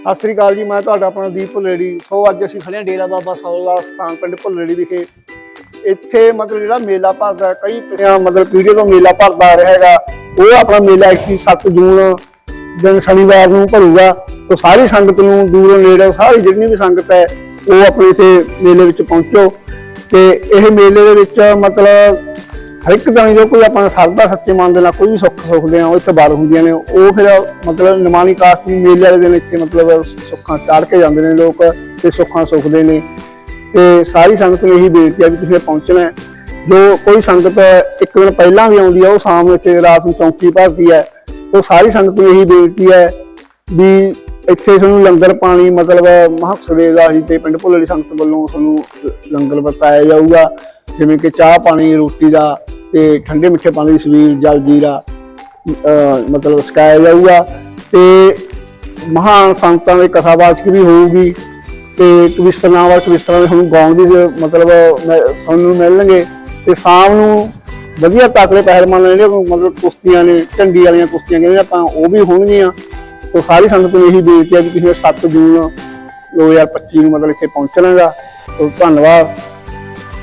ਸਤਿ ਸ੍ਰੀ ਅਕਾਲ ਜੀ ਮੈਂ ਤੁਹਾਡਾ ਆਪਣਾ ਦੀਪ ਭੁੱਲੇੜੀ। ਸੋ ਅੱਜ ਅਸੀਂ ਖੜੇ ਹਾਂ ਡੇਰਾ ਬਾਬਾ ਸੌਲਾ ਸਥਾਨ ਪਿੰਡ ਭੁੱਲੇੜੀ ਵਿਖੇ। ਇੱਥੇ ਮਤਲਬ ਜਿਹੜਾ ਮੇਲਾ ਭਰਦਾ ਹੈ, ਕਈ ਮਤਲਬ ਪੀੜ੍ਹੀ ਤੋਂ ਮੇਲਾ ਭਰਦਾ ਆ ਰਿਹਾ ਹੈਗਾ। ਉਹ ਆਪਣਾ ਮੇਲਾ 27 ਜੂਨ ਦਿਨ ਸ਼ਨੀਵਾਰ ਨੂੰ ਭਰੂਗਾ। ਤੋਂ ਸਾਰੀ ਸੰਗਤ ਨੂੰ ਦੂਰੋਂ ਨੇੜੇ ਸਾਰੀ ਜਿੰਨੀ ਵੀ ਸੰਗਤ ਹੈ ਉਹ ਆਪਣੇ ਇਸੇ ਮੇਲੇ ਵਿੱਚ ਪਹੁੰਚੋ। ਤੇ ਇਹ ਮੇਲੇ ਦੇ ਵਿੱਚ ਮਤਲਬ ਹਰ ਇੱਕ ਤਰ੍ਹਾਂ ਜੋ ਕੋਈ ਆਪਾਂ ਸਰਦਾ ਸੱਚੇ ਮਨ ਦੇ ਨਾਲ ਕੋਈ ਵੀ ਸੁੱਖ ਸੁੱਖਦੇ ਆ ਉਹ ਇੱਥੇ ਬਾਰ ਹੁੰਦੀਆਂ ਨੇ, ਉਹ ਫਿਰ ਮਤਲਬ ਨਿਮਾਣੀ ਕਾਸ਼ਤੀ ਮੇਲੇ ਵਾਲੇ ਦਿਨ ਇੱਥੇ ਮਤਲਬ ਸੁੱਖਾਂ ਚਾੜ ਕੇ ਜਾਂਦੇ ਨੇ ਲੋਕ ਤੇ ਸੁੱਖਾਂ ਸੁੱਖਦੇ ਨੇ ਤੇ ਸਾਰੀ ਸੰਗਤ ਨੂੰ ਇਹੀ ਬੇਨਤੀ ਹੈ ਕਿ ਤੁਸੀਂ ਪਹੁੰਚਣਾ ਹੈ। ਜੋ ਕੋਈ ਸੰਗਤ ਇੱਕ ਦਿਨ ਪਹਿਲਾਂ ਵੀ ਆਉਂਦੀ ਆ, ਉਹ ਸ਼ਾਮ ਨੂੰ ਇੱਥੇ ਰਾਤ ਨੂੰ ਚੌਂਕੀ ਭਰਦੀ ਹੈ ਉਹ ਸਾਰੀ ਸੰਗਤ ਨੂੰ ਇਹੀ ਬੇਨਤੀ ਹੈ ਵੀ ਇੱਥੇ ਤੁਹਾਨੂੰ ਲੰਗਰ ਪਾਣੀ ਮਤਲਬ ਮਹਾਸਵੇ ਦਾ ਹੀ ਤੇ ਪਿੰਡ ਭੁੱਲੜੀ ਸੰਗਤ ਵੱਲੋਂ ਤੁਹਾਨੂੰ ਲੰਗਰ ਵਰਤਾਇਆ ਜਾਊਗਾ ਜਿਵੇਂ ਕਿ ਚਾਹ ਪਾਣੀ, ਰੋਟੀ ਦਾ ਤੇ ਠੰਡੇ ਮਿੱਠੇ ਪਾਣੀ ਦੀ ਸਵੀਰ ਜਲ, ਜੀਰਾ ਮਤਲਬ ਸਿਖਾਇਆ ਜਾਊਗਾ ਤੇ ਮਹਾਨ ਸੰਤਾਂ ਦੇ ਕਥਾਵਾਚਕ ਵੀ ਹੋਊਗੀ ਤੇ ਕਵਿਸਤਰਾਂ ਵਾਲ ਕਵਿਸਤਰਾਂ ਦੇ ਸਾਨੂੰ ਗਾਉਣ ਦੀ ਮਤਲਬ ਮੈਂ- ਸਾਨੂੰ ਮਿਲਣਗੇ ਤੇ ਸ਼ਾਮ ਨੂੰ ਵਧੀਆ ਤਕੜੇ ਪਹਿਲਵਾਨ ਜਿਹੜੇ ਮਤਲਬ ਕੁਸ਼ਤੀਆਂ ਨੇ, ਝੰਡੀ ਵਾਲੀਆਂ ਕੁਸ਼ਤੀਆਂ ਕਹਿੰਦੇ ਆਪਾਂ ਉਹ ਵੀ ਹੋਣਗੀਆਂ। ਤੋਂ ਸਾਰੀ ਸੰਗਤ ਨੂੰ ਇਹੀ ਬੇਨਤੀ ਹੈ ਕਿ ਤੁਸੀਂ 7 ਜੂਨ 2025 ਨੂੰ ਮਤਲਬ ਇੱਥੇ ਪਹੁੰਚਣਾਗਾ ਤੋਂ ਧੰਨਵਾਦ।